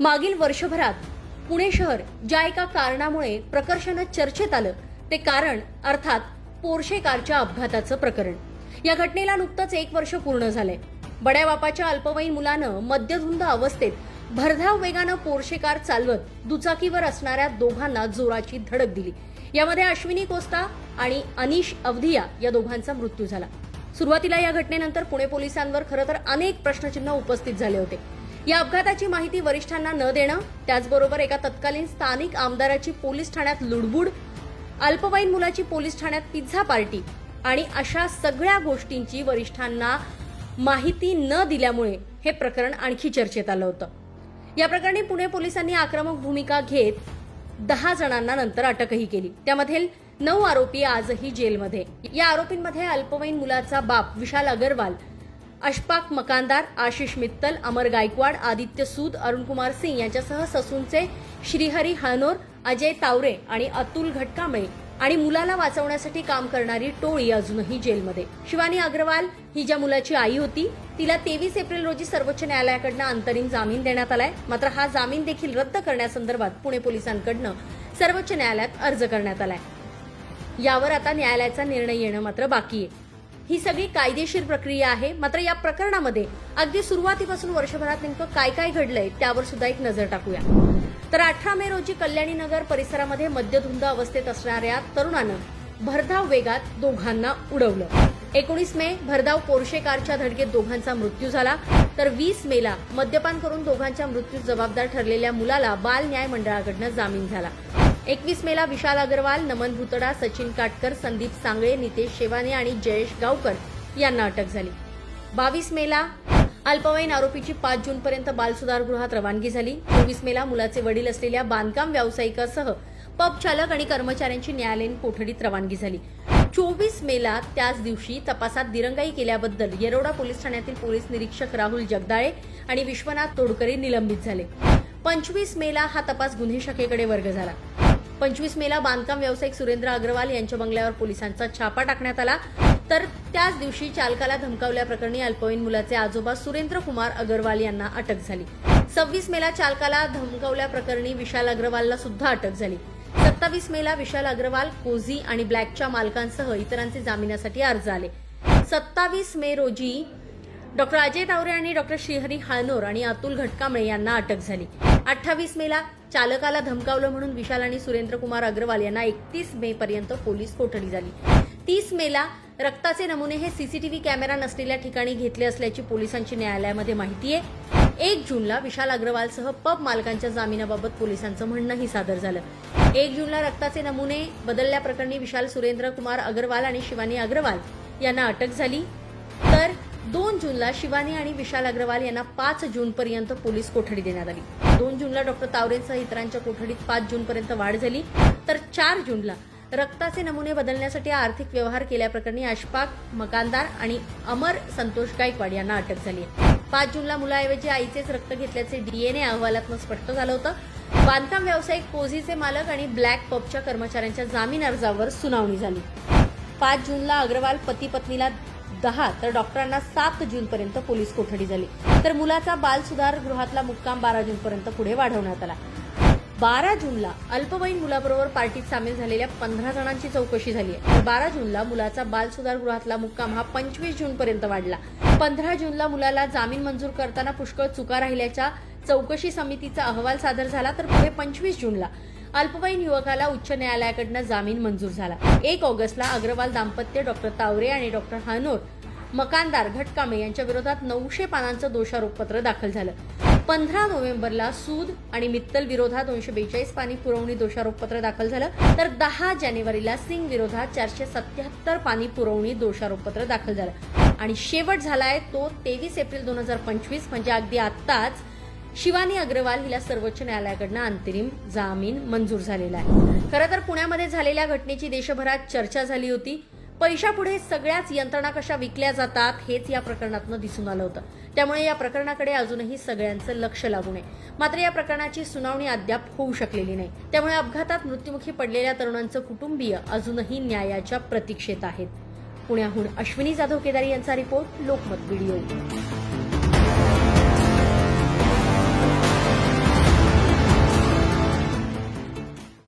मागील वर्षभरात पुणे शहर ज्या एका कारणामुळे प्रकर्षानं चर्चेत आलं ते कारण अर्थात पोर्शे कारच्या अपघाताचं प्रकरण. या घटनेला नुकतंच एक वर्ष पूर्ण झालंय. बड्या बापाच्या अल्पवयीन मुलानं मद्यधुंद अवस्थेत भरधाव वेगानं पोर्शे कार चालवत दुचाकीवर असणाऱ्या दोघांना जोराची धडक दिली. यामध्ये अश्विनी कोस्ता आणि अनिश अवधिया या दोघांचा मृत्यू झाला. सुरुवातीला या घटनेनंतर पुणे पोलिसांवर खरं तर अनेक प्रश्नचिन्ह उपस्थित झाले होते. या अपघाताची माहिती वरिष्ठांना न देणं त्याचबरोबर एका तत्कालीन स्थानिक आमदाराची पोलीस ठाण्यात लुडबुड अल्पवयीन मुलाची पोलीस ठाण्यात पिझ्झा पार्टी आणि अशा सगळ्या गोष्टींची वरिष्ठांना माहिती न दिल्यामुळे हे प्रकरण आणखी चर्चेत आलं होतं. या प्रकरणी पुणे पोलिसांनी आक्रमक भूमिका घेत दहा जणांना नंतर अटकही केली. त्यामध्ये नऊ आरोपी आजही जेलमध्ये. या आरोपींमध्ये अल्पवयीन मुलाचा बाप विशाल अगरवाल अशफाक मकानदार आशिष मित्तल अमर गायकवाड आदित्य सूद अरुणकुमार सिंग यांच्यासह ससूनचे श्रीहरी हानोर अजय तावरे आणि अतुल घटकांबळे आणि मुलाला वाचवण्यासाठी काम करणारी टोळी अजूनही जेलमध्ये. शिवानी अग्रवाल ही ज्या मुलाची आई होती तिला तेवीस एप्रिल रोजी सर्वोच्च न्यायालयाकडनं अंतरिम जामीन देण्यात आलाय. मात्र हा जामीन देखील रद्द करण्यासंदर्भात पुणे पोलिसांकडनं सर्वोच्च न्यायालयात अर्ज करण्यात आलाय. यावर आता न्यायालयाचा निर्णय येणं मात्र बाकी आहे. ही सगळी कायदेशीर प्रक्रिया आहे. मात्र या प्रकरणामध्ये अगदी सुरुवातीपासून वर्षभरात नेमकं काय काय घडलंय त्यावर सुद्धा एक नजर टाकूया. तर अठरा मे रोजी कल्याणी नगर परिसरामध्ये मद्यधुंद अवस्थेत असणाऱ्या तरुणानं भरधाव वेगात दोघांना उडवलं. एकोणीस मे भरधाव पोर्शे कारच्या धडकेत दोघांचा मृत्यू झाला. तर वीस मेला मद्यपान करून दोघांच्या मृत्यूस जबाबदार ठरलेल्या मुलाला बाल न्याय मंडळाकडनं जामीन झाला. एकवीस मेला विशाल अग्रवाल नमन भुतडा सचिन काटकर संदीप सांगळे नितेश शेवाने आणि जयेश गावकर यांना अटक झाली. बावीस मेला अल्पवयीन आरोपीची पाच जूनपर्यंत बालसुधारगृहात रवानगी झाली. चोवीस मेला मुलाचे वडील असलेल्या बांधकाम व्यावसायिकासह पब चालक आणि कर्मचाऱ्यांची न्यायालयीन कोठडीत रवानगी झाली. चोवीस मेला त्याच दिवशी तपासात दिरंगाई केल्याबद्दल येरोडा पोलीस ठाण्यातील पोलीस निरीक्षक राहुल जगदाळे आणि विश्वनाथ तोडकरी निलंबित झाले. पंचवीस मेला हा तपास गुन्हे शाखेकडे वर्ग झाला. पंचवीस मेला बांधकाम व्यावसायिक सुरेंद्र अग्रवाल यांच्या बंगल्यावर पोलिसांचा छापा टाकण्यात आला. तर त्याच दिवशी चालकाला धमकावल्याप्रकरणी अल्पवयीन मुलाचे आजोबा सुरेंद्र कुमार अग्रवाल यांना अटक झाली. सव्वीस मेला चालकाला धमकावल्याप्रकरणी विशाल अग्रवालला सुद्धा अटक झाली. सत्तावीस मेला विशाल अग्रवाल कोझी आणि ब्लॅकच्या मालकांसह इतरांचे जामिनासाठी अर्ज आले. सत्तावीस मे रोजी डॉक्टर अजय तावरे आणि डॉक्टर श्रीहरी हाळनोर आणि अतुल घटकामळे यांना अटक झाली. अठ्ठावीस मेला चालकाला धमकावलं म्हणून विशाल आणि सुरेंद्र कुमार अग्रवाल यांना एकतीस मे पर्यंत पोलीस कोठडी झाली. तीस मेला रक्ताचे नमुने हे सीसीटीव्ही कॅमेरा नसलेल्या ठिकाणी घेतले असल्याची पोलिसांची न्यायालयामध्ये माहिती आहे. एक जूनला विशाल अग्रवालसह पब मालकांच्या जामिनाबाबत पोलिसांचं म्हणणंही सादर झालं. एक जूनला रक्ताचे नमुने बदलल्याप्रकरणी विशाल सुरेंद्र कुमार अग्रवाल आणि शिवानी अग्रवाल यांना अटक झाली. तर दोन जूनला शिवानी आणि विशाल अग्रवाल यांना पाच जूनपर्यंत पोलीस कोठडी देण्यात आली. दोन जूनला डॉक्टर तावरेंसह इतरांच्या कोठडीत पाच जूनपर्यंत वाढ झाली. तर चार जूनला रक्ताचे नमुने बदलण्यासाठी आर्थिक व्यवहार केल्याप्रकरणी अशफाक मकानदार आणि अमर संतोष गायकवाड यांना अटक झाली आहे. पाच जूनला मुलाऐवजी आईचेच रक्त घेतल्याचे डीएनए अहवालातून स्पष्ट झालं होतं. बांधकाम व्यावसायिक कोझीचे मालक आणि ब्लॅक पबच्या कर्मचाऱ्यांच्या जामीन अर्जावर सुनावणी झाली. पाच जूनला अग्रवाल पती पत्नीला दहा तर डॉक्टरांना सात जून पर्यंत पोलीस कोठडी झाली. तर मुलाचा बाल सुधार गृहातला मुक्काम बारा जून पर्यंत पुढे वाढवण्यात आला. बारा जूनला अल्पवयीन मुलाबरोबर पार्टीत सामील झालेल्या पंधरा जणांची चौकशी झाली आहे. तर बारा जूनला मुलाचा बाल सुधार गृहातला मुक्काम हा पंचवीस जून पर्यंत वाढला. पंधरा जूनला मुलाला जामीन मंजूर करताना पुष्कळ चुका राहिल्याच्या चौकशी समितीचा अहवाल सादर झाला तर पुढे पंचवीस जूनला. अल्पवयीन युवकाला उच्च न्यायालयाकडनं जामीन मंजूर झाला. एक ऑगस्टला अग्रवाल दाम्पत्य डॉक्टर तावरे आणि डॉक्टर हानोर मकानदार घटकामे यांच्या विरोधात नऊशे पानांचं दोषारोपपत्र दाखल झालं. पंधरा नोव्हेंबरला सूद आणि मित्तल विरोधात दोनशे बेचाळीस पाणी पुरवणी दोषारोपपत्र दाखल झालं. तर दहा जानेवारीला सिंग विरोधात चारशे सत्याहत्तर पाणी पुरवणी दोषारोपपत्र दाखल झालं. आणि शेवट झालाय तो तेवीस एप्रिल दोन हजार पंचवीस म्हणजे अगदी आत्ताच शिवानी अग्रवाल हिला सर्वोच्च न्यायालयाकडनं अंतरिम जामीन मंजूर झालेला आहे. खरं तर पुण्यामध्ये झालेल्या घटनेची देशभरात चर्चा झाली होती. पैशापुढे सगळ्याच यंत्रणा कशा विकल्या जातात हेच या प्रकरणातनं दिसून आलं होतं. त्यामुळे या प्रकरणाकडे अजूनही सगळ्यांचं लक्ष लागू नये मात्र या प्रकरणाची सुनावणी अद्याप होऊ शकलेली नाही. त्यामुळे अपघातात मृत्युमुखी पडलेल्या तरुणांचं कुटुंबीय अजूनही न्यायाच्या प्रतीक्षेत आहेत. पुण्याहून अश्विनी जाधव केदारी यांचा रिपोर्ट लोकमत व्हिडिओ.